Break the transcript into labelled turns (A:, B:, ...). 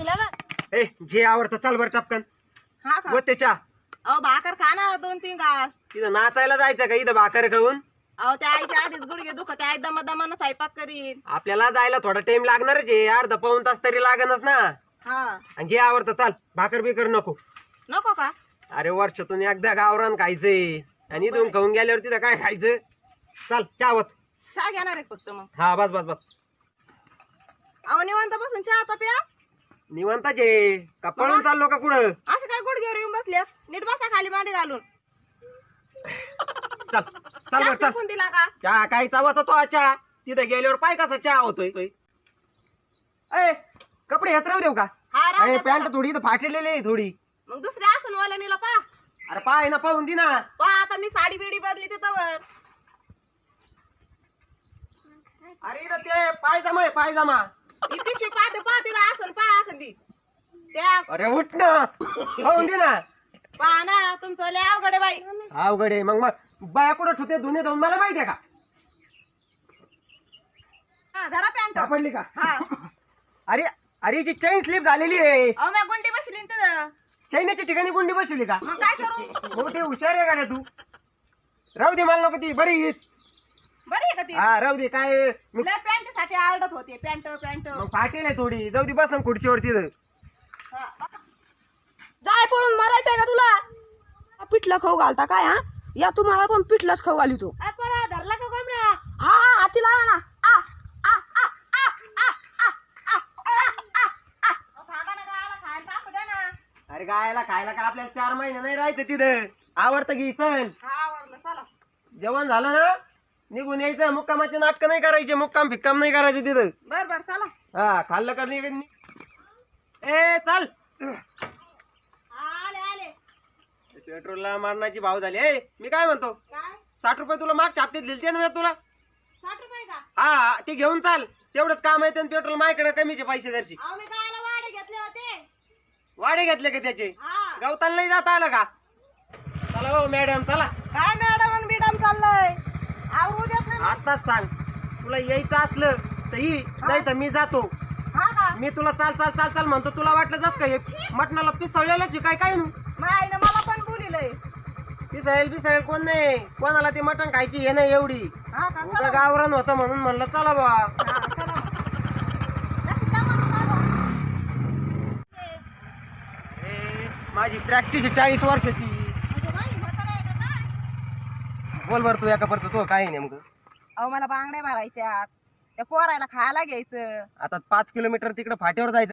A: तिला
B: ए जे आवडतं चाल बरं टपकन.
A: हा का?
B: व त्याच्या
A: अहो भाकर खा ना दोन तीन घास.
B: तिथं नाचायला जायचं का इथं भाकर खाऊन?
A: अहो त्या आईच्या आधीच गुडघे दुखत आई दमा दमानं स्वयंपाक करीन.
B: आपल्याला जायला थोडा टाइम लागणारच आहे. अर्धा पाऊन तास तरी लागणच ना.
A: हा.
B: आणि जे आवडतं चाल. भाकर बिकर नको.
A: नको का?
B: अरे वर्षातून एकदा गावरान खायचंय आणि इथून खाऊन गेल्यावर तिथं काय खायचं? चाल चावत
A: चहा घेणार आहे फक्त मग.
B: हा बस बस बस.
A: अहो निवांत बसून चहा आता प्या.
B: निवांताच का पळून चाललो का कुठं?
A: असं काय गुडघ्यावर येऊन बसले नीट बसा खाली मांडी घालून.
B: चल चल बर
A: दिला का?
B: चहा काय चावाचा तो चहा तिथं गेल्यावर पाय कसा चहा होतोय तोय ए कपडे हेच राहू देऊ का?
A: हा राहू
B: अरे पॅन्ट. थोडी इथं फाटलेली आहे थोडी.
A: मग दुसऱ्या असून वाला नेला पा.
B: अरे पाय ना पाहून दे ना.
A: पा आता मी साडी बिडी बदली तिथं
B: अरे इथं ते पायजामा आहे पायजामा.
A: ही पिशवी पाहते पा तिथं असून पा अखंदी त्या
B: अरे उठ ना. पाहून दे ना.
A: पहा ना तुमचं लय अवघड आहे बाई.
B: अवघड आहे. मग मग बाया कुठं ठेवते? धुणे धुवून मला माहिती आहे का?
A: हा धरा पॅन्ट
B: सापडली का?
A: हा.
B: अरे अरे ची चैन स्लिप झालेली आहे.
A: अहो मी गुंडी बसली
B: चैनाच्या ठिकाणी गुंडी बसवली का?
A: मग काय करू?
B: हो ते हुशार आहे गाड्या तू. राहू दे मला नको ती. बरी हीच.
A: बरी आहे का ती?
B: हा राहू दे काय मी-
A: लय पॅन्टसाठी आवडत होते पॅन्ट पॅन्ट.
B: मग फाटेल आहे थोडी. जाऊ दे बसन खुर्चीवर तिथं.
C: जाय पळून मारायचंय का तुला? हा, पिठलं खाऊ घालता काय हा? या तुम्हाला पण पिठलंच खाऊ घाली तू.
A: परा धरला का कोंबड्या?
C: हा हाती लावा ना. आ, आ, आ, आ, आ, आ, आ, आ, आ, आ.
A: अहो, थांबा ना गावाला खायला टाकू द्या ना.
B: अरे गायला खायला का आपल्याला चार महिने नाही राहायचं तिथं? आवडतं की चल.
A: हा आवडलं चला.
B: जेवण झालं ना? निघून यायचं मुक्कामाचे नाटक नाही करायचे मुक्काम फिक्काम नाही करायचे तिथं.
A: बर बर चला.
B: हा खाल्लं का नाही ए चल.
A: आले आले.
B: पेट्रोलला मारण्याची भाव झाली. ए मी काय म्हणतो?
A: काय?
B: साठ रुपये तुला मागच्या हप्त्यात दिलते ना मी तुला?
A: साठ रुपये का?
B: हा ते घेऊन चाल. तेवढंच काम आहे पेट्रोल माझ्याकडे कमीचे पैसे जरशी.
A: अहो मी घेतले होते?
B: वाडे घेतले का त्याचे?
A: हा.
B: गवताला नाही जाता आलं का? चला हो मॅडम चला
A: काय मॅडम आणि बिडम चाललंय आवरू देत नाही मग.
B: आताच सांग. तुला यायचं असलं तर ही? नाही तर मी जातो.
A: हा का?
B: मी तुला चाल चाल चाल चाल म्हणतो. तुला वाटलं जास का हे मटणाला पिसळलेलंच आहे, काय काय? नू
A: आईनं मला पण बोलिलंय.
B: पिसळेल पिसळेल कोण नाही. कोणाला ते मटण खायची हे नाही एवढी.
A: हा का?
B: गावरान होतं म्हणून म्हणलं चला बा
A: हा, चला मग. जास्त जमा नका
B: माझी प्रॅक्टिस आहे चाळीस वर्षाची.
A: म्हणजे बाई, म्हातारं आहे का काय?
B: बोल बर तू एका परत तो काय नेमकं?
A: अहो मला बांगड्या मारायच्या. त्या पोरायला खायला घ्यायचं.
B: आता पाच किलोमीटर तिकडे फाट्यावर जायचं.